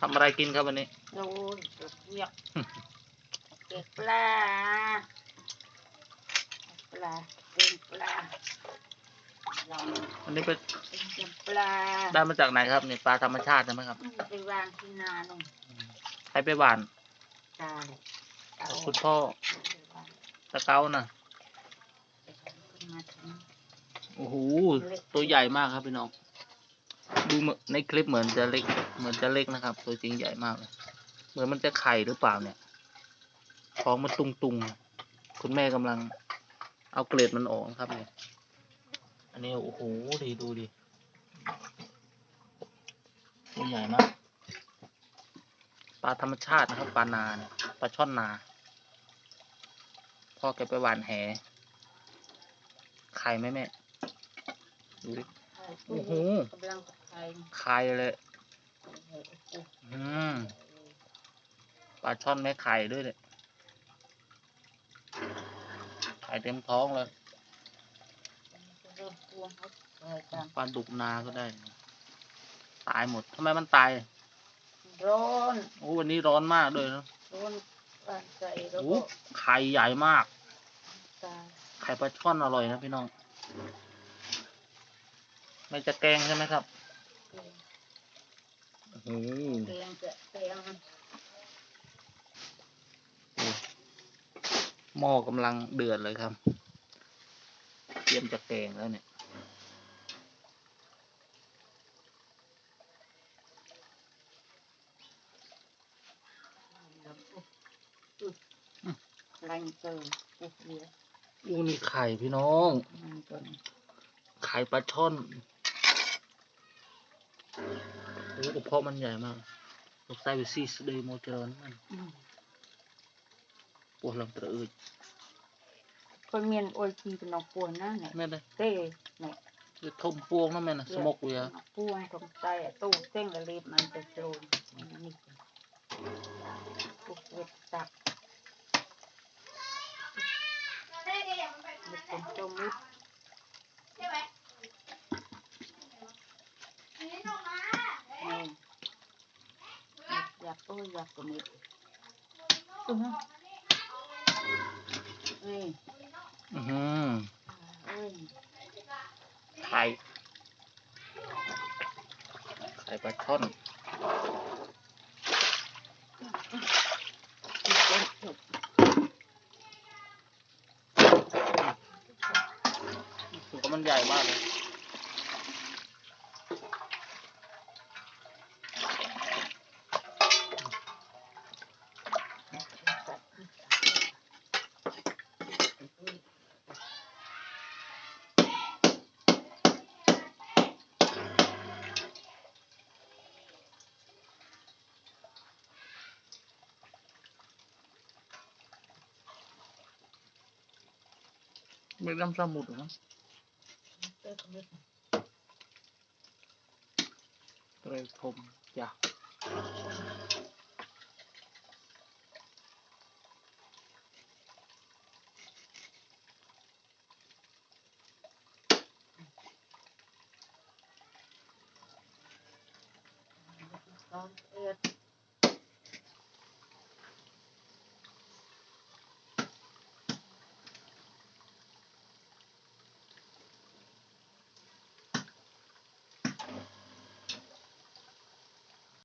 ทำอะไรกินครับวันนี้โอ้ยเก็บเวียกเก็บปลา ปลาเป็นปลาลองวันนี้ไปเป็นจำปลาได้มาจากไหนครับนี่ปลาธรรมชาติใช่ไหมครับอืมไปวางที่นานุ่มใครไปหวานตาเลยเอาคุณพ่อไปวางตะเกาน่ะไปทำขึ้นมาทโอ้โหตัวใหญ่มากครับพี่น้อง ดูเหมือนในคลิปเหมือนจะเล็ก เหมือนจะเล็กนะครับ ตัวจริงใหญ่มากเลยเหมือนมันจะไข่หรือเปล่าเนี่ยท้องมันตุงตุงๆคุณแม่กำลัง เอาเกล็ดมันออกนะครับเนี่ยอันนี้โอ้โหดีดูดิตัวใหญ่มากปลาธรรมชาตินะครับปลานาเนี่ยปลาช่อนนา พ่อแกไปหวานแหไข่ไหมแม่ดูดิำไข่โอ้โหกำลังกับไข่ไข่เลยโอ้โหอืมปลาช่อนแม่ไข่ด้วยเนี่ยไข่เต็มท้องเลยเริ่มกลัวเขาเลยตามปลาดุกนาก็ได้ ตายหมดทำไมมันตาย ร้อนโอ้วันนี้ร้อนมากด้วยนะร้อนปานใจแล้วโอ้ก็ไข่ใหญ่มากตาไข่ปลาช่อนอร่อยนะพี่น้อง ไม่จะแกงใช่ไหมครับ แกงโอ้โหแกงจะแกงมันหม้อกำลังเดือดเลยครับ เตรียมจะแกงแล้วเนี่ยแล้วอุ๊ยอุ๊ยแรงเกินปุ๊บเดียวอู้นี่ไข่พี่น้อง มันเกินไข่ปลาช่อน โอ้กระเพาะมันใหญ่มากลูกไส้ไปซี่สเดย์โมเจริญมันอืมปวดลำตระอืดคนเมียนโอยทีเป็นนอกปวนนะเนี่ยแม่เลยเต้เนี่ยคือทมพวงนั่นแม่นะสมกเวียปวนของใจอะตู้เส้นกระลีบมันจะโจรนี่ปุ๊บเวทตักมันเป็นจมมิดนี่อยาก โอ้ยอยากกระมิดอือฮะนี่อือหือเอ้ยไข่ไข่ปลาช่อนอีกมันใหญ่มากเลย ไม่น้ำสมุดเหรอเต้